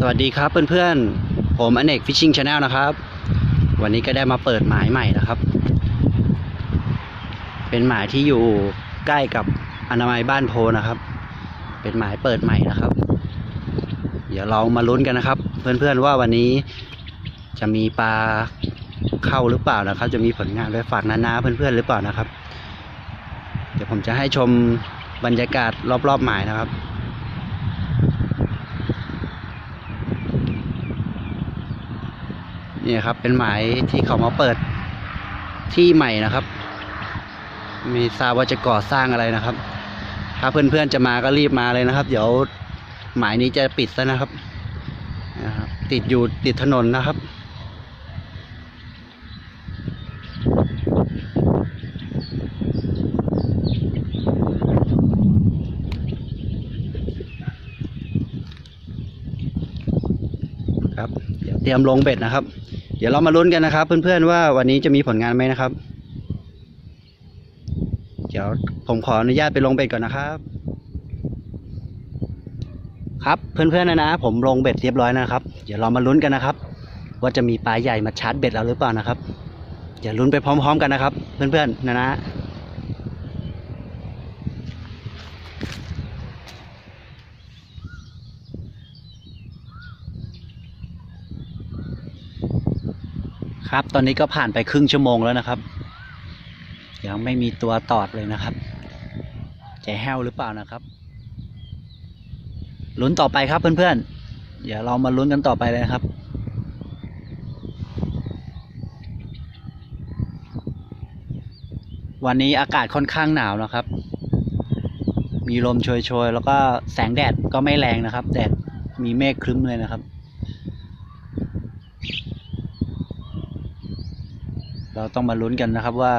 สวัสดีครับเพื่อนๆ ผมอเนกฟิชชิงชาแนลนะครับ วันนี้ก็ได้มาเปิดหมายใหม่นะครับ เป็นหมายที่อยู่ใกล้กับอนามัยบ้านโพนะครับ เป็นหมายเปิดใหม่นะครับ เดี๋ยวเรามาลุ้นกันนะครับ เพื่อนๆว่าวันนี้จะมีปลาเข้าหรือเปล่านะครับ จะมีผลงานไปฝากนานาๆเพื่อนๆหรือเปล่านะครับ เดี๋ยวผมจะให้ชมบรรยากาศรอบๆหมายนะครับ นี่ครับ เป็นหมายที่เขามาเปิดที่ใหม่นะครับ มีทราบว่าจะก่อสร้างอะไรนะครับ ถ้าเพื่อนๆจะมาก็รีบมาเลยนะครับ เดี๋ยวหมายนี้จะปิดแล้วนะครับนะครับ ติดอยู่ติดถนนนะครับครับเดี๋ยวเตรียมลงเบ็ดนะครับ เดี๋ยวเรามาลุ้นกันนะครับ เพื่อนๆว่าวันนี้จะมีผลงานไหมนะครับ เดี๋ยวผมขออนุญาตไปลงเบ็ดก่อนนะครับ ครับเพื่อนๆนะนะผมลงเบ็ดเรียบร้อยนะครับ เดี๋ยวเรามาลุ้นกันนะครับ ว่าจะมีปลาใหญ่มาชาร์จเบ็ดเราหรือเปล่านะครับ เดี๋ยวลุ้นไปพร้อม ๆ กันนะครับ เพื่อนๆนะนะ ครับ ตอนนี้ก็ผ่านไปครึ่งชั่วโมงแล้วนะครับ ยังไม่มีตัวตอดเลยนะครับจะแห้วหรือเปล่านะครับ ลุ้นต่อไปครับเพื่อนๆ เดี๋ยวเรามาลุ้นกันต่อไปเลยนะครับวันนี้อากาศค่อนข้างหนาวนะครับ มีลมโชยๆ แล้วก็แสงแดดก็ไม่แรงนะครับ แดดมีเมฆครึ้มเลยนะครับ เราต้องมาลุ้นกันนะครับว่า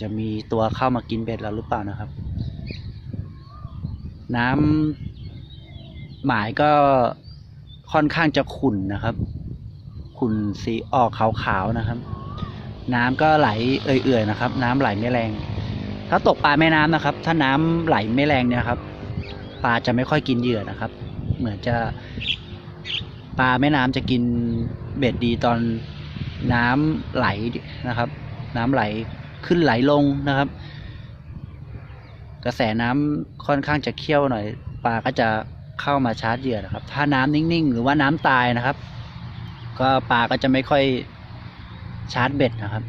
จะมีตัวเข้ามากินเบ็ดเราหรือเปล่านะครับ น้ำหมายก็ค่อนข้างจะขุ่นนะครับ ขุ่นสีออกขาวๆนะครับ น้ำก็ไหลเอื่อยๆนะครับ น้ำไหลไม่แรง ถ้าตกปลาแม่น้ำนะครับ ถ้าน้ำไหลไม่แรงเนี่ยครับปลาจะไม่ค่อยกินเหยื่อนะครับ เหมือนจะปลาแม่น้ำจะกินเบ็ดดีตอน น้ำไหลนะครับ น้ำไหลขึ้นไหลลงนะครับ กระแสน้ำค่อนข้างจะเคี่ยวหน่อยปลาก็จะเข้ามาชาร์จเหยื่อนะครับ ถ้าน้ำนิ่งๆ หรือว่าน้ำตายนะครับ ก็ปลาก็จะไม่ค่อยชาร์จเบ็ดนะครับ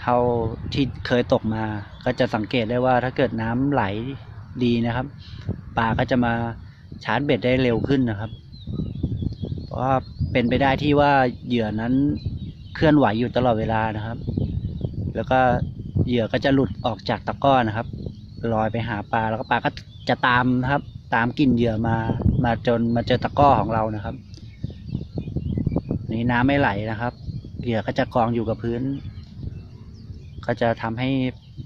เท่าที่เคยตกมา ก็จะสังเกตได้ว่าถ้าเกิดน้ำไหลดีนะครับปลาก็จะมาชาร์จเบ็ดได้เร็วขึ้นนะครับ เพราะว่า เป็นไปได้ที่ว่าเหยื่อนั้นเคลื่อนไหวอยู่ตลอดเวลานะครับ แล้วก็เหยื่อก็จะหลุดออกจากตะก้อนะครับลอยไปหาปลาแล้วก็ปลาก็จะตามนะครับ ตามกลิ่นเหยื่อมามาจนมาเจอตะก้อของเรานะครับ นี่น้ำไม่ไหลนะครับ เหยื่อก็จะกองอยู่กับพื้น ก็จะทำให้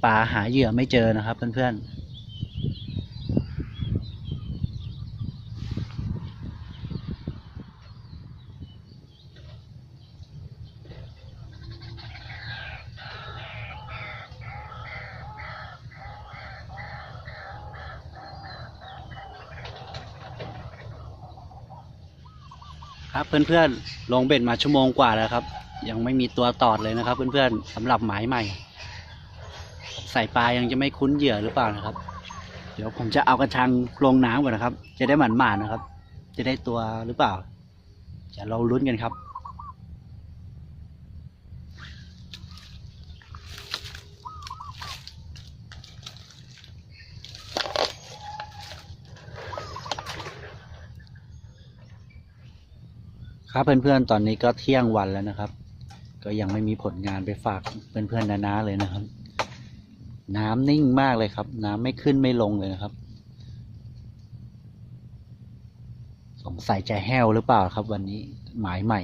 ปลาหาเหยื่อไม่เจอนะครับเพื่อนๆ ครับเพื่อนๆลงเบ็ดมาชั่วโมงกว่าแล้วครับ ยังไม่มีตัวตอดเลยนะครับ เพื่อนๆสำหรับหมายใหม่ ใส่ปลายังจะไม่คุ้นเหยื่อหรือเปล่านะครับ เดี๋ยวผมจะเอากระชังลงน้ำก่อนนะครับ จะได้หมันหมานะครับ จะได้ตัวหรือเปล่าจะเราลุ้นกันครับ ครับเพื่อนๆตอนนี้ก็เที่ยงวันแล้วนะครับ ก็ยังไม่มีผลงานไปฝากเพื่อนๆนานาเลยนะครับ น้ำนิ่งมากเลยครับ น้ำไม่ขึ้นไม่ลงเลยนะครับ สงสัยจะแห้วหรือเปล่าครับ วันนี้หมายใหม่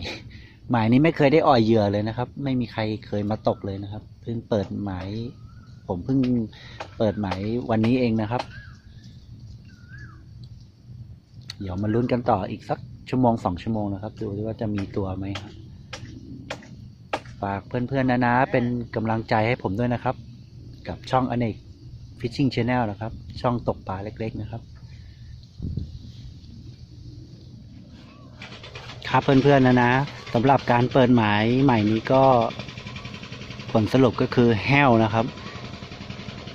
หมายนี้ไม่เคยได้อ่อยเหยื่อเลยนะครับ ไม่มีใครเคยมาตกเลยนะครับ เพิ่งเปิดหมาย ผมเพิ่งเปิดหมายวันนี้เองนะครับ เดี๋ยวมาลุ้นกันต่ออีกสัก ชั่วโมงสองชั่วโมงนะครับ ดูว่าจะมีตัวไหมครับฝากเพื่อนๆนะนะ เป็นกำลังใจให้ผมด้วยนะครับ กับช่องอเนกฟิชชิ่งช n แนลนะครับ ช่องตกปลาเล็กๆนะครับ ครับเพื่อนๆนะนะสำหรับการเปิดหมายใหม่นี้ก็ผลสรุปก็คือแห้วนะครับ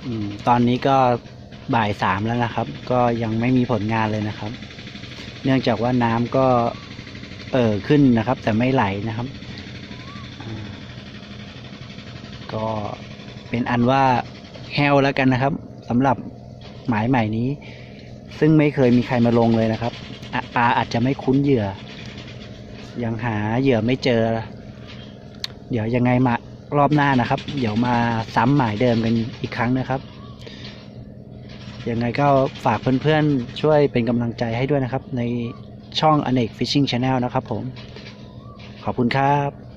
อตอนนี้ก็บ่ายสามแล้วนะครับ ก็ยังไม่มีผลงานเลยนะครับ เนื่องจากว่าน้ำก็เอ่อขึ้นนะครับ แต่ไม่ไหลนะครับ ก็เป็นอันว่าแห้วแล้วกันนะครับสำหรับหมายใหม่นี้ ซึ่งไม่เคยมีใครมาลงเลยนะครับปลาอาจจะไม่คุ้นเหยื่อ ยังหาเหยื่อไม่เจอ เดี๋ยวยังไงมารอบหน้านะครับ เดี๋ยวมาซ้ำหมายเดิมกันอีกครั้งนะครับ ยังไงก็ฝากเพื่อนๆ ช่วยเป็นกำลังใจให้ด้วยนะครับ ในช่องอเนกฟิชชิ่งชาแนลนะครับผม ขอบคุณครับ